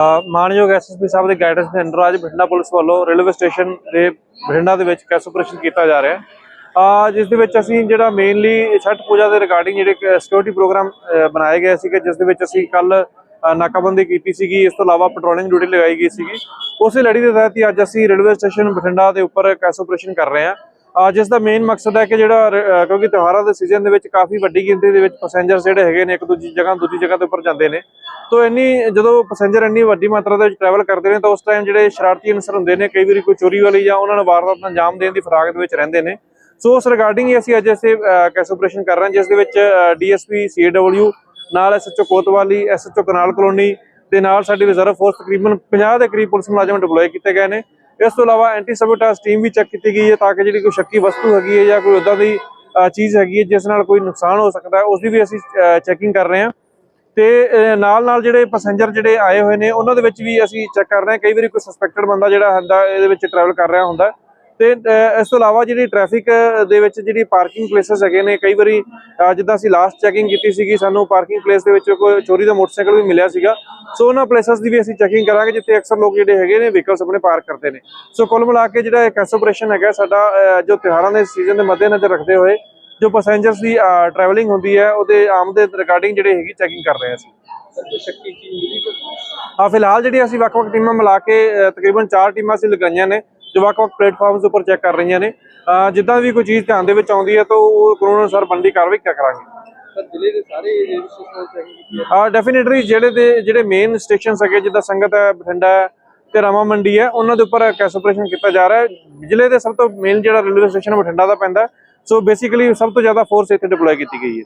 ਅ, ਮਾਣਯੋਗ ਐਸਐਸਪੀ ਸਾਹਿਬ ਦੇ ਗਾਈਡੈਂਸ ਦੇ ਅੰਡਰ ਅੱਜ ਬਠਿੰਡਾ ਪੁਲਿਸ ਵੱਲੋਂ ਰੇਲਵੇ ਸਟੇਸ਼ਨ ਦੇ ਬਠਿੰਡਾ ਦੇ ਵਿੱਚ ਕੈਸ ਆਪਰੇਸ਼ਨ ਕੀਤਾ ਜਾ ਰਿਹਾ ਹੈ। ਜਿਸ ਦੇ ਵਿੱਚ ਅਸੀਂ ਜਿਹੜਾ ਮੇਨਲੀ ਛਠ ਪੂਜਾ ਦੇ ਰਿਗਾਰਡਿੰਗ ਜਿਹੜੇ ਸਿਕਿਉਰਿਟੀ ਪ੍ਰੋਗਰਾਮ ਬਣਾਏ ਗਏ ਸੀਗੇ ਜਿਸ ਦੇ ਵਿੱਚ ਅਸੀਂ ਕੱਲ ਨਾਕਾਬੰਦੀ ਕੀਤੀ ਸੀਗੀ ਇਸ ਤੋਂ ਇਲਾਵਾ ਪੈਟਰੋਲਿੰਗ ਡਿਊਟੀ ਲਗਾਈ ਗਈ ਸੀਗੀ। ਉਸੇ ਲੜੀ ਦੇ ਤਹਿਤ ਹੀ ਅੱਜ ਅਸੀਂ ਰੇਲਵੇ ਸਟੇਸ਼ਨ ਬਠਿੰਡਾ ਦੇ ਉੱਪਰ ਕੈਸ ਆਪਰੇਸ਼ਨ ਕਰ ਰਹੇ ਹਾਂ। ਜਿਸ ਦਾ ਮੇਨ ਮਕਸਦ ਹੈ ਕਿ ਜਿਹੜਾ ਰ- ਕਿਉਂਕਿ ਤਿਉਹਾਰਾਂ ਦੇ ਸੀਜ਼ਨ ਦੇ ਵਿੱਚ ਕਾਫੀ ਵੱਡੀ ਗਿਣਤੀ ਦੇ ਵਿੱਚ ਪੈਸੇਂਜਰਸ ਜਿਹੜੇ ਹੈਗੇ ਨੇ, ਇੱਕ ਦੂਜੀ ਜਗ੍ਹਾ ਦੂਜੀ ਜਗ੍ਹਾ ਦੇ ਉੱਪਰ ਜਾਂਦੇ ਨੇ। ਤੋ ਇੰਨੀ, ਜਦੋਂ ਪੈਸੇਂਜਰ ਇੰਨੀ ਵੱਡੀ ਮਾਤਰਾ ਦੇ ਵਿੱਚ ਟਰੈਵਲ ਕਰਦੇ ਨੇ, ਤਾਂ ਉਸ ਟਾਈਮ ਜਿਹੜੇ ਸ਼ਰਾਰਤੀ ਅਨਸਰ ਹੁੰਦੇ ਨੇ, ਕਈ ਵਾਰੀ ਕੋਈ ਚੋਰੀ ਵਾਲੀ ਜਾਂ ਉਹਨਾਂ ਨੂੰ ਵਾਰਦਾਤ ਨੂੰ ਅੰਜਾਮ ਦੇਣ ਦੀ ਫਰਾਗ ਦੇ ਵਿੱਚ ਰਹਿੰਦੇ ਨੇ। ਸੋ ਉਸ ਰਿਗਾਰਡਿੰਗ ਹੀ ਅਸੀਂ ਅੱਜ ਇਸੇ ਕੈਸ ਆਪਰੇਸ਼ਨ ਕਰ ਰਹੇ ਹਾਂ, ਜਿਸ ਦੇ ਵਿੱਚ ਡੀਐਸਪੀ ਸੀਡਬਲਯੂ ਨਾਲ SHO Kotwali SHO canal colony ਦੇ ਨਾਲ ਸਾਡੀ ਰਿਜ਼ਰਵ ਫੋਰਸ ਤਕਰੀਬਨ 50 ਦੇ ਕਰੀਬ ਪੁਲਿਸ ਮੁਲਾਜ਼ਮ ਡਿਪਲੋਏ ਕੀਤੇ ਗਏ ਨੇ। ਇਸ ਤੋਂ ਇਲਾਵਾ ਐਂਟੀ ਸਬੋਟਾਜ ਟੀਮ ਵੀ ਚੈੱਕ ਕੀਤੀ ਗਈ ਹੈ ਤਾਂ ਕਿ ਜਿਹੜੀ ਕੋਈ ਸ਼ੱਕੀ ਵਸਤੂ ਹੈਗੀ ਹੈ ਜਾਂ ਕੋਈ ਉਦਾਂ ਦੀ ਚੀਜ਼ ਹੈਗੀ ਹੈ ਜਿਸ ਨਾਲ ਕੋਈ ਨੁਕਸਾਨ ਹੋ ਸਕਦਾ ਹੈ, ਉਸ ਦੀ ਵੀ ਅਸੀਂ ਚੈਕਿੰਗ ਕਰ ਰਹੇ ਹਾਂ। ਤੇ ਨਾਲ ਨਾਲ ਜਿਹੜੇ ਪੈਸੇਂਜਰ ਜਿਹੜੇ ਆਏ ਹੋਏ ਨੇ, ਉਹਨਾਂ ਦੇ ਵਿੱਚ ਵੀ ਅਸੀਂ ਚੈੱਕ ਕਰ ਰਹੇ ਹਾਂ। ਕਈ ਵਾਰੀ ਕੋਈ ਸਸਪੈਕਟਡ ਬੰਦਾ ਜਿਹੜਾ ਹੁੰਦਾ, ਇਹਦੇ ਵਿੱਚ ਟਰੈਵਲ ਕਰ ਰਿਹਾ ਹੁੰਦਾ। ਹੈ। ਤੇ ਇਸ ਤੋਂ ਇਲਾਵਾ ਜਿਹੜੀ ਟ੍ਰੈਫਿਕ ਦੇ ਵਿੱਚ ਜਿਹੜੀ ਪਾਰਕਿੰਗ ਪਲੇਸਸ ਹੈਗੇ ਨੇ, ਕਈ ਵਾਰੀ ਜਿੱਦਾਂ ਅਸੀਂ ਲਾਸਟ ਚੈਕਿੰਗ ਕੀਤੀ ਸੀਗੀ, ਸਾਨੂੰ ਪਾਰਕਿੰਗ ਪਲੇਸ ਦੇ ਵਿੱਚ ਕੋਈ ਚੋਰੀ ਦਾ ਮੋਟਰਸਾਈਕਲ ਵੀ ਮਿਲਿਆ ਸੀਗਾ। ਸੋ ਉਹਨਾਂ ਪਲੇਸਸ ਦੀ ਵੀ ਅਸੀਂ ਚੈਕਿੰਗ ਕਰਾਂਗੇ ਜਿੱਥੇ ਅਕਸਰ ਲੋਕ ਜਿਹੜੇ ਹੈਗੇ ਨੇ ਵਹੀਕਲਸ ਆਪਣੇ ਪਾਰਕ ਕਰਦੇ ਨੇ। ਸੋ ਕੁੱਲ ਮਿਲਾ ਕੇ ਜਿਹੜਾ ਇੱਕ ਆਪਰੇਸ਼ਨ ਹੈਗਾ ਸਾਡਾ ਜੋ ਤਿਉਹਾਰਾਂ ਦੇ ਸੀਜ਼ਨ ਦੇ ਮੱਦੇਨਜ਼ਰ ਰੱਖਦੇ ਹੋਏ ਜੋ ਪੈਸੇਂਜਰਸ ਦੀ ਟਰੈਵਲਿੰਗ ਹੁੰਦੀ ਹੈ ਉਹਦੇ ਆਮ ਦੇ ਰਿਗਾਰਡਿੰਗ ਜਿਹੜੇ ਹੈਗੀ ਚੈਕਿੰਗ ਕਰ ਰਹੇ ਅਸੀਂ। ਆ ਫਿਲਹਾਲ ਜਿਹੜੀ ਅਸੀਂ ਵੱਖ-ਵੱਖ ਟੀਮਾਂ ਮਿਲਾ ਕੇ ਤਕਰੀਬਨ 4 ਟੀਮਾਂ ਅਸੀਂ ਲਗਾਈਆਂ ਨੇ ਜੋ ਵੱਖ-ਵੱਖ ਪਲੇਟਫਾਰਮਸ ਉੱਪਰ ਚੈੱਕ ਕਰ ਰਹੀਆਂ ਨੇ। ਜਿੱਦਾਂ ਵੀ ਕੋਈ ਚੀਜ਼ ਧਿਆਨ ਦੇ ਵਿੱਚ ਆਉਂਦੀ ਹੈ ਤਾਂ ਉਹ ਕਾਨੂੰਨ ਅਨੁਸਾਰ ਬਣਦੀ ਕਾਰਵਾਈ ਕਰ ਕਰਾਂਗੇ। ਜ਼ਿਲ੍ਹੇ ਦੇ ਸਾਰੇ ਰੇਲਵੇ ਸਟੇਸ਼ਨਾਂ ਤੇ ਚੈਕਿੰਗ ਆ ਡੈਫੀਨਿਟਲੀ ਜਿਹੜੇ ਦੇ ਜਿਹੜੇ ਮੇਨ ਸਟੇਸ਼ਨਸ ਹੈਗੇ, ਜਿੱਦਾਂ ਸੰਗਤ ਹੈ, ਬਠਿੰਡਾ ਹੈ ਤੇ ਰਾਮਾ ਮੰਡੀ ਹੈ, ਉਹਨਾਂ ਦੇ ਉੱਪਰ ਕੈਸ ਆਪਰੇਸ਼ਨ ਕੀਤਾ ਜਾ ਰਿਹਾ ਹੈ। ਜ਼ਿਲ੍ਹੇ ਦੇ ਸਭ ਤੋਂ ਮੇਨ ਜਿਹੜਾ ਰੇਲਵੇ ਸਟੇਸ਼ਨ ਬਠਿੰਡਾ ਦਾ ਪੈਂਦਾ ਸੋ ਬੇਸਿਕਲੀ ਸਭ ਤੋਂ ਜ਼ਿਆਦਾ ਫੋਰਸ ਇੱਥੇ ਡਿਪਲੋਏ ਕੀਤੀ ਗਈ ਹੈ।